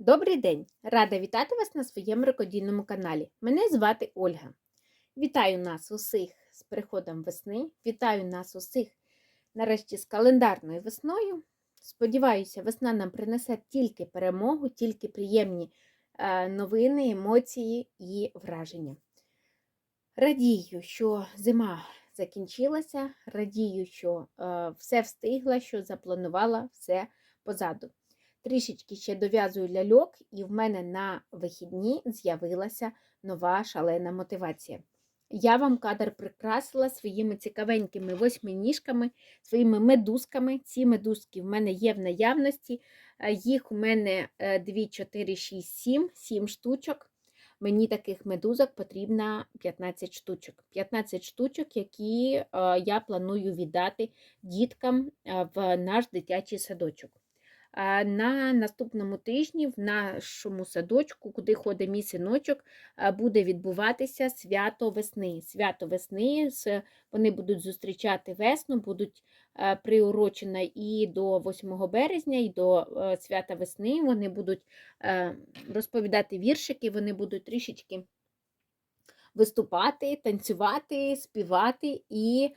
Добрий день! Рада вітати вас на своєму рукодільному каналі. Мене звати Ольга. Вітаю нас усіх з приходом весни. Вітаю нас усіх нарешті з календарною весною. Сподіваюся, весна нам принесе тільки перемогу, тільки приємні е, новини, емоції і враження. Радію, що зима закінчилася, радію, що е, все встигла, що запланувала все позаду. Трішечки ще дов'язую ляльок, і в мене на вихідні з'явилася нова шалена мотивація. Я вам кадр прикрасила своїми цікавенькими восьминіжками, своїми медузками. Ці медузки в мене є в наявності. Е, Їх у мене 2, 4, 6, 7, 7 штучок. Мені таких медузок потрібно 15 штучок. 15 штучок, які е, я планую віддати діткам е, в наш дитячий садочок. На наступному тижні в нашому садочку, куди ходить мій синочок, буде відбуватися свято весни. Свято весни вони будуть зустрічати весну, будуть е, приурочена і до 8 березня, і до е, свята весни. Вони будуть е, розповідати віршики, вони будуть трішечки виступати, танцювати, співати і.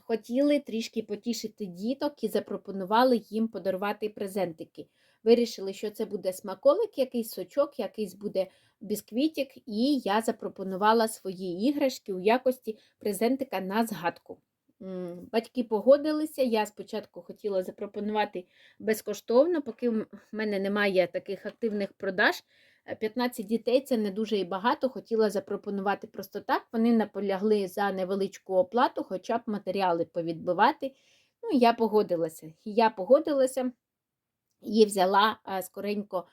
Хотіли трішки потішити діток і запропонували їм подарувати презентики. Вирішили, що це буде смаколик, якийсь сочок, якийсь буде бісквітик, і я запропонувала свої іграшки у якості презентика на згадку. Батьки погодилися. Я спочатку хотіла запропонувати безкоштовно, поки в мене немає таких активних продаж. Е, 15 дітей це не дуже і багато. Хотіла запропонувати просто так. Вони наполягли за невеличку оплату, хоча б матеріали повідбивати. Ну, я погодилася. Я погодилася і взяла скоренько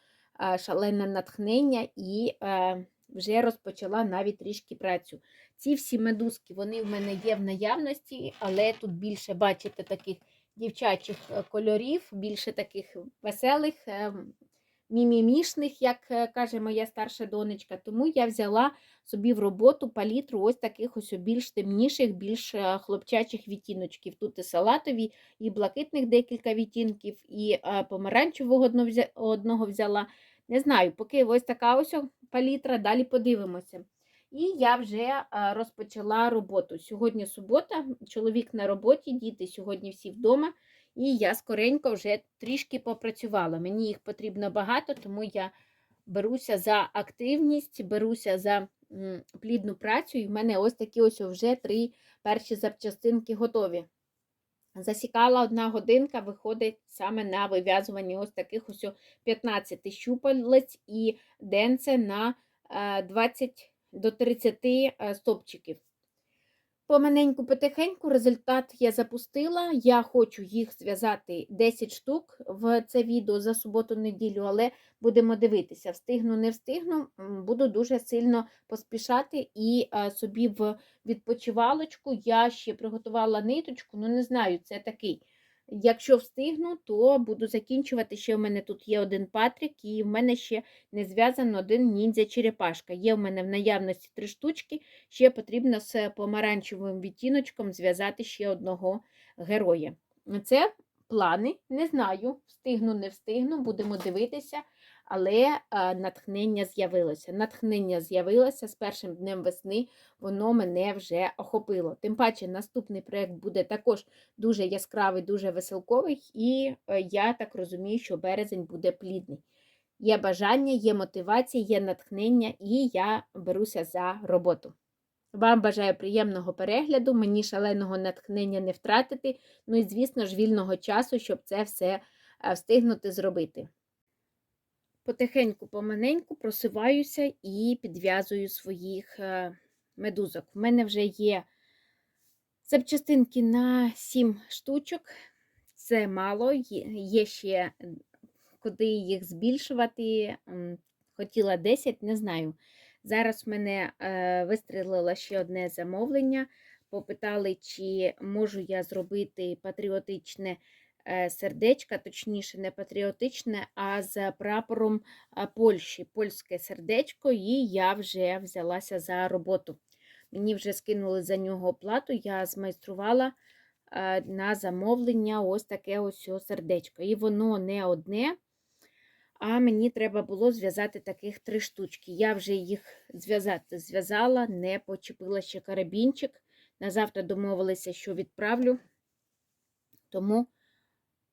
шалене натхнення і е, вже розпочала навіть трішки працю. Ці всі медузки вони в мене є в наявності, але тут більше, бачите, таких дівчачих е, кольорів, більше таких веселих, е, мімімішних, як е, каже моя старша донечка. Тому я взяла собі в роботу палітру ось таких ось більш темніших, більш е, хлопчачих відтіночків. Тут і салатові, і блакитних декілька відтінків, і е, помаранчевого одного взяла. Не знаю, поки ось така ось палітра, далі подивимося. І я вже розпочала роботу. Сьогодні субота, чоловік на роботі, діти сьогодні всі вдома. І я скоренько вже трішки попрацювала. Мені їх потрібно багато, тому я беруся за активність, беруся за плідну працю, і в мене ось такі ось вже три перші запчастинки готові. Засікала одна годинка, виходить саме на вив'язуванні ось таких ось 15 щупалець і денце на е, 20 до 30 е, стопчиків. Помаленьку, потихеньку результат я запустила. Я хочу їх зв'язати 10 штук в це відео за суботу-неділю, але будемо дивитися, встигну, не встигну, буду дуже сильно поспішати і собі в відпочивалочку я ще приготувала ниточку, ну не знаю, це такий. Якщо встигну, то буду закінчувати. Ще в мене тут є один патрик, і в мене ще не зв'язано один ніндзя-черепашка. Є в мене в наявності три штучки. Ще потрібно з помаранчевим відтіночком зв'язати ще одного героя. Це плани, не знаю, встигну, не встигну, будемо дивитися, але натхнення з'явилося. Натхнення з'явилося з першим днем весни, воно мене вже охопило. Тим паче, наступний проєкт буде також дуже яскравий, дуже веселковий, і е, я так розумію, що березень буде плідний. Є бажання, є мотивація, є натхнення, і я беруся за роботу. Вам бажаю приємного перегляду, мені шаленого натхнення не втратити, ну і, звісно ж, вільного часу, щоб це все е, встигнути зробити. Потихеньку, поманеньку просиваюся і підв'язую своїх е, медузок. У мене вже є запчастинки на 7 штучок. Це мало, є ще куди їх збільшувати. Хотіла 10, не знаю. Зараз в мене е, вистрілило ще одне замовлення. Попитали, чи можу я зробити патріотичне е, сердечко, точніше, не патріотичне, а з прапором е, Польщі, польське сердечко, і я вже взялася за роботу. Мені вже скинули за нього оплату, я змайструвала е, на замовлення ось таке ось сердечко. І воно не одне. А мені треба було зв'язати таких три штучки. Я вже їх зв'язати зв'язала, не почепила ще карабінчик. На завтра домовилися, що відправлю. Тому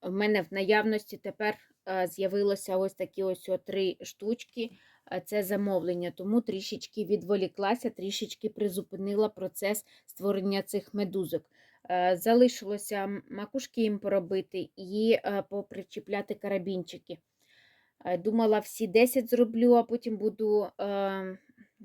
в мене в наявності тепер е, з'явилося ось такі ось три штучки. Е, Це замовлення, тому трішечки відволіклася, трішечки призупинила процес створення цих медузок. Е, Залишилося макушки їм поробити і попричіпляти карабінчики. Думала, всі 10 зроблю, а потім буду е,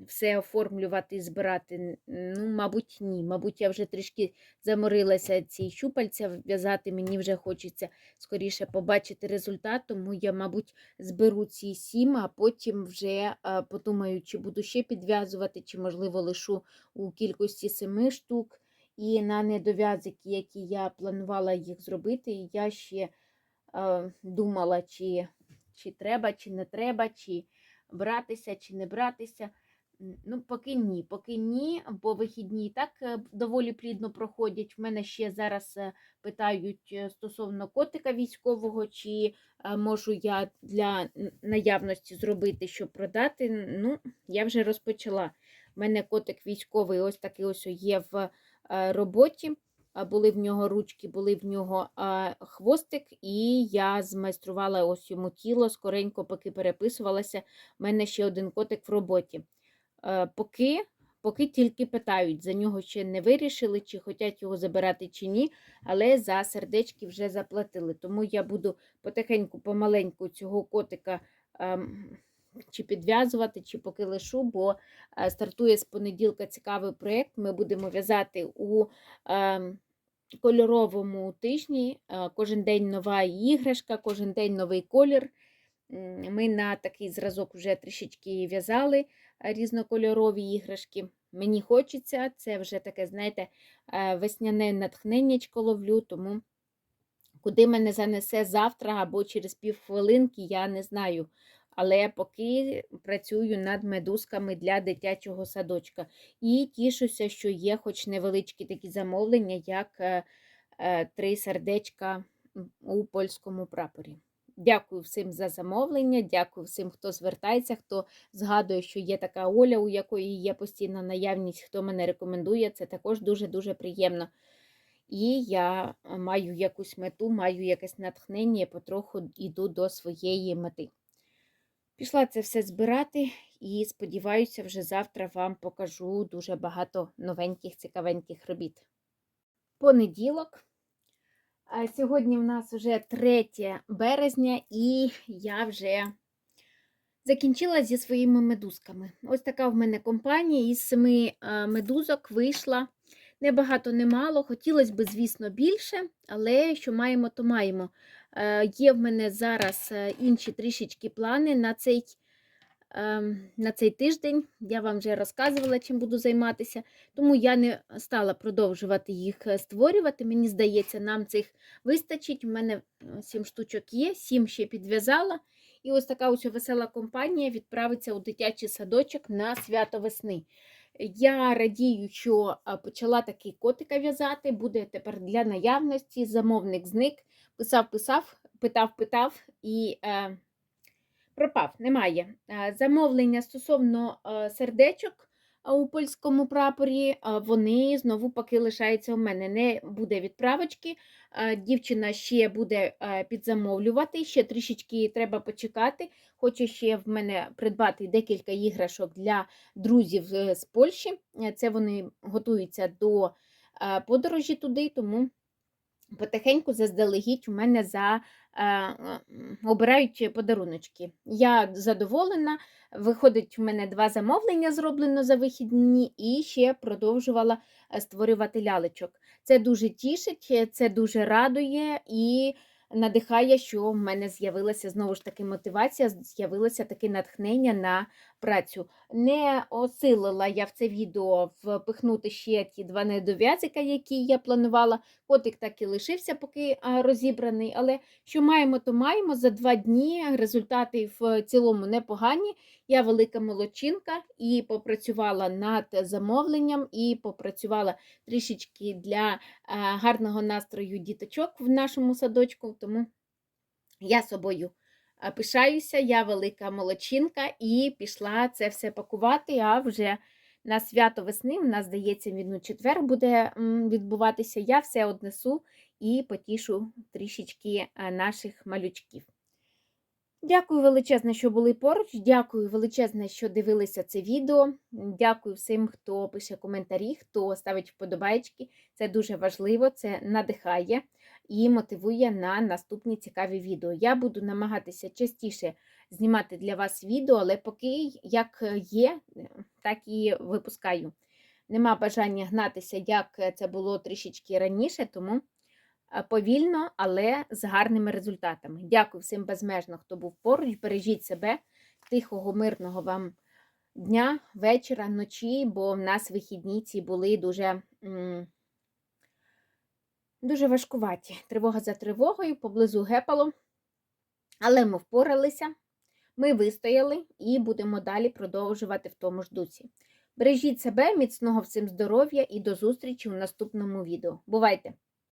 все оформлювати і збирати. Ну, мабуть, ні. Мабуть, я вже трішки заморилася ці щупальця в'язати. Мені вже хочеться скоріше побачити результат, тому я, мабуть, зберу ці сім, а потім вже подумаю, чи буду ще підв'язувати, чи, можливо, лишу у кількості семи штук. І на недов'язики, які я планувала їх зробити, я ще е, думала, чи, чи треба, чи не треба, чи братися, чи не братися. Ну, поки ні, поки ні, бо вихідні і так е, доволі плідно проходять. В мене ще зараз е, питають е, стосовно котика військового, чи можу я для наявності зробити, щоб продати. Ну, я вже розпочала. У мене котик військовий, ось такий ось є в роботі. Були в нього ручки, були в нього хвостик, і я змайструвала ось йому тіло скоренько, поки переписувалася. У мене ще один котик в роботі. Е, Поки, поки тільки питають, за нього ще не вирішили, чи хочуть його забирати, чи ні, але за сердечки вже заплатили. Тому я буду потихеньку, помаленьку цього котика ем, чи підв'язувати, чи поки лишу, бо е, стартує з понеділка цікавий проєкт. Ми будемо в'язати у ем, кольоровому тижні. Е, Кожен день нова іграшка, кожен день новий колір. Ми на такий зразок вже трішечки в'язали е, різнокольорові іграшки. Мені хочеться, це вже таке, знаєте, е, весняне натхненнячко ловлю, тому куди мене занесе завтра або через півхвилинки, я не знаю. Але поки працюю над медузками для дитячого садочка. І тішуся, що є хоч невеличкі такі замовлення, як е, три сердечка у польському прапорі. Дякую всім за замовлення, дякую всім, хто звертається, хто згадує, що є така Оля, у якої є постійна наявність, хто мене рекомендує. Це також дуже-дуже приємно. І я маю якусь мету, маю якесь натхнення, і потроху йду до своєї мети. Пішла це все збирати і сподіваюся, вже завтра вам покажу дуже багато новеньких, цікавеньких робіт. Понеділок. А Сьогодні в нас вже 3 березня, і я вже закінчила зі своїми медузками. Ось така в мене компанія із семи е, медузок вийшла. Небагато, немало. Хотілося б, звісно, більше, але що маємо, то маємо. Е, Є в мене зараз е, інші трішечки плани на цей, на цей тиждень. Я вам вже розказувала, чим буду займатися, тому я не стала продовжувати їх е, створювати. Мені здається, нам цих вистачить. У мене е, сім штучок є, сім ще підв'язала. І ось така ось весела компанія відправиться у дитячий садочок на свято весни. Я радію, що почала такий котика в'язати, буде тепер для наявності. Замовник зник, писав, писав, питав, питав і е, пропав. Немає. Е, Замовлення стосовно е, сердечок у польському прапорі, е, вони знову поки лишаються у мене. Не буде відправочки. Е, Дівчина ще буде е, підзамовлювати, ще трішечки треба почекати. Хочу ще в мене придбати декілька іграшок для друзів е, з Польщі. Е, Це вони готуються до е, подорожі туди, тому потихеньку заздалегідь у мене за, е, обирають подаруночки. Я задоволена. Виходить, у мене два замовлення зроблено за вихідні, і ще продовжувала е, створювати лялечок. Це дуже тішить, е, це дуже радує і надихає, що в мене з'явилася знову ж таки мотивація, з'явилося таке натхнення на працю. Не осилила я в це відео впихнути ще ті два недов'язика, які я планувала. Котик так і лишився, поки розібраний. Але що маємо, то маємо. За два дні результати в цілому непогані. Я велика молодчинка і попрацювала над замовленням, і попрацювала трішечки для гарного настрою діточок в нашому садочку. Тому я собою Пишаюся, я велика молодчинка і пішла це все пакувати. А вже на свято весни, у нас, здається, він у четвер буде відбуватися. Я все однесу і потішу трішечки наших малючків. Дякую величезне, що були поруч. Дякую величезне, що дивилися це відео. Дякую всім, хто пише коментарі, хто ставить вподобайки. Це дуже важливо, це надихає і мотивує на наступні цікаві відео. Я буду намагатися частіше знімати для вас відео, але поки як є, так і випускаю. Нема бажання гнатися, як це було трішечки раніше, тому повільно, але з гарними результатами. Дякую всім безмежно, хто був поруч. Бережіть себе, тихого, мирного вам дня, вечора, ночі, бо в нас вихідні ці були дуже. Дуже важкуваті. Тривога за тривогою, поблизу гепало. Але ми впоралися, ми вистояли і будемо далі продовжувати в тому ж дусі. Бережіть себе, міцного всім здоров'я і до зустрічі у наступному відео. Бувайте!